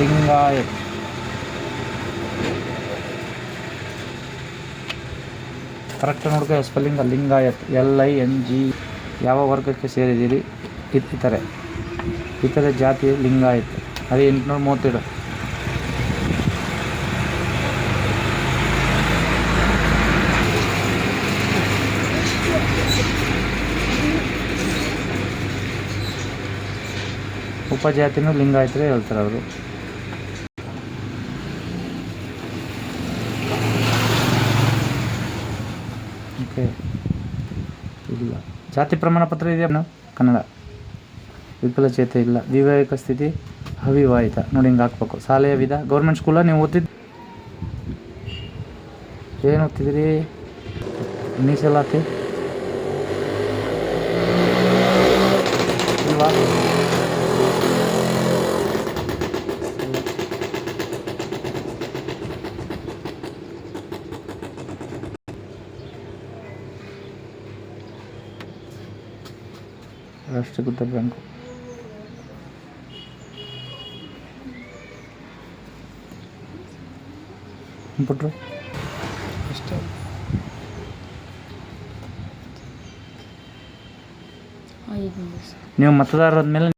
Lingayat correct ನೋಡ್ಕೊ spelling Lingayat L I N G ಯಾವ ವರ್ಗಕ್ಕೆ ಸೇರಿದ್ದೀರಿ? ಇತ್ತಿತರೆ ಇತರೆ. ಜಾತಿ ಲಿಂಗಾಯತ್ ಅದೇ ಎಂಟುನೂರ ಮೂವತ್ತೇಳು. ಉಪಜಾತಿನೂ ಲಿಂಗಾಯತರೇ ಹೇಳ್ತಾರೆ ಅವರು. ಓಕೆ. ಇಲ್ಲ. ಜಾತಿ ಪ್ರಮಾಣ ಪತ್ರ ಇದೆಯಾ? ಕನ್ನಡ. ವಿಕಲಚೇತ ಇಲ್ಲ. ವಿವಾಹಿಕ ಸ್ಥಿತಿ ಅವಿವಾಹಿತ. ನೋಡಿ ಹಿಂಗೆ ಹಾಕ್ಬೇಕು. ಶಾಲೆಯ ವಿಧ. ಗೌರ್ಮೆಂಟ್ ಸ್ಕೂಲ ನೀವು ಓದ್ತಿದ್ದು ಏನು ಓದ್ತಿದ್ದೀರಿ? ಮೀಸಲಾತಿ? ಇಲ್ವಾ? ರಾಷ್ಟ್ರೀಕೃತ ಬ್ಯಾಂಕು ಬಿಟ್ರು ಐದು ನೀವು ಮತದಾರರ ಮೇಲೆ